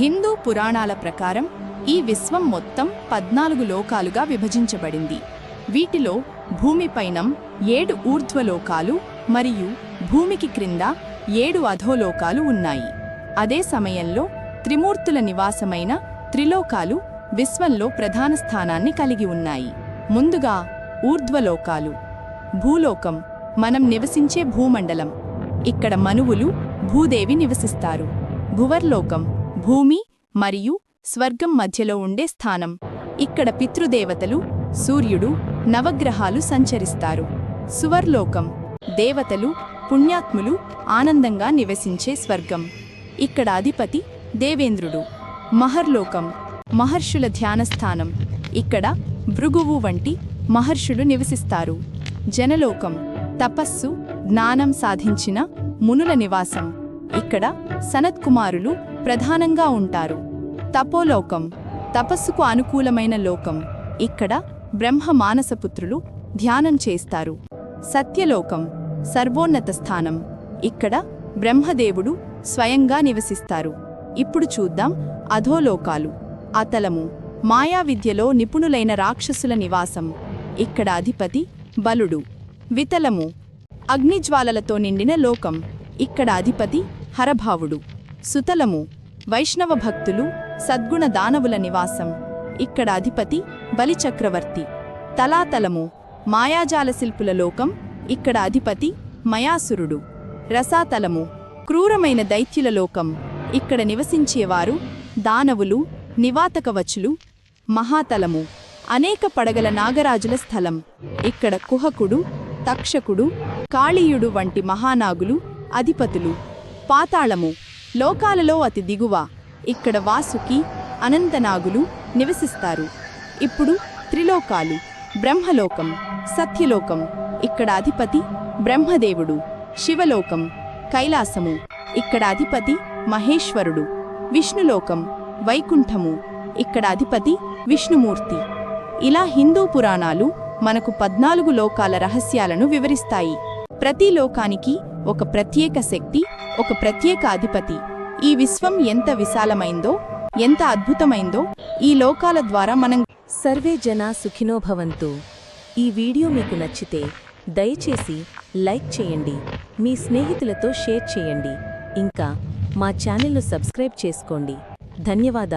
హిందూ పురాణాల ప్రకారం ఈ విశ్వం మొత్తం పద్నాలుగు లోకాలుగా విభజించబడింది. వీటిలో భూమిపైనం ఏడు ఊర్ధ్వలోకాలు మరియు భూమికి క్రింద ఏడు అధోలోకాలు ఉన్నాయి. అదే సమయంలో త్రిమూర్తుల నివాసమైన త్రిలోకాలు విశ్వంలో ప్రధాన స్థానాన్ని కలిగి ఉన్నాయి. ముందుగా ఊర్ధ్వలోకాలు. భూలోకం మనం నివసించే భూమండలం. ఇక్కడ మనువులు భూదేవి నివసిస్తారు. భువర్లోకం భూమి మరియు స్వర్గం మధ్యలో ఉండే స్థానం. ఇక్కడ పితృదేవతలు సూర్యుడు నవగ్రహాలు సంచరిస్తారు. సువర్లోకం. దేవతలు పుణ్యాత్ములు ఆనందంగా నివసించే స్వర్గం. ఇక్కడ అధిపతి దేవేంద్రుడు. మహర్లోకం. మహర్షుల ధ్యానస్థానం. ఇక్కడ భృగువు వంటి మహర్షులు నివసిస్తారు. జనలోకం. తపస్సు జ్ఞానం సాధించిన మునుల నివాసం. ఇక్కడ సనత్కుమారులు ప్రధానంగా ఉంటారు. తపోలోకం తపస్సుకు అనుకూలమైన లోకం. ఇక్కడ బ్రహ్మ మానసపుత్రులు ధ్యానం చేస్తారు. సత్యలోకం సర్వోన్నత స్థానం. ఇక్కడ బ్రహ్మదేవుడు స్వయంగా నివసిస్తారు. ఇప్పుడు చూద్దాం అధోలోకాలు. అతలము మాయా విద్యలో నిపుణులైన రాక్షసుల నివాసం. ఇక్కడ అధిపతి బలుడు. వితలము అగ్నిజ్వాలలతో నిండిన లోకం. ఇక్కడ అధిపతి హరభావుడు. సుతలము వైష్ణవ భక్తులు సద్గుణ దానవుల నివాసం. ఇక్కడ అధిపతి బలిచక్రవర్తి. తలాతలము మాయాజాల శిల్పుల లోకం. ఇక్కడ అధిపతి మయాసురుడు. రసాతలము క్రూరమైన దైత్యుల లోకం. ఇక్కడ నివసించేవారు దానవులు నివాతకవచులు మహాతలము. అనేక పడగల నాగరాజుల స్థలం. ఇక్కడ కుహకుడు తక్షకుడు కాళీయుడు వంటి మహానాగులు అధిపతులు. పాతాళము లోకాలలో అతి దిగువ. ఇక్కడ వాసుకి అనంతనాగులు నివసిస్తారు. ఇప్పుడు త్రిలోకాలు బ్రహ్మలోకం సత్యలోకం ఇక్కడ అధిపతి బ్రహ్మదేవుడు శివలోకం కైలాసము ఇక్కడ అధిపతి మహేశ్వరుడు విష్ణులోకం వైకుంఠము ఇక్కడ అధిపతి విష్ణుమూర్తి. ఇలా హిందూ పురాణాలు మనకు పద్నాలుగు లోకాల రహస్యాలను వివరిస్తాయి. ప్రతి లోకానికి ఒక ప్రత్యేక శక్తి ఒక ప్రత్యేక అధిపతి. ఈ విశ్వం ఎంత విశాలమైందో ఎంత అద్భుతమైందో ఈ లోకాల ద్వారా మనం సర్వే జన సుఖినోభవంతు ఈ వీడియో మీకు నచ్చితే దయచేసి లైక్ చేయండి మీ స్నేహితులతో షేర్ చేయండి. ఇంకా మా ఛానల్ను సబ్స్క్రైబ్ చేసుకోండి. ధన్యవాదాలు.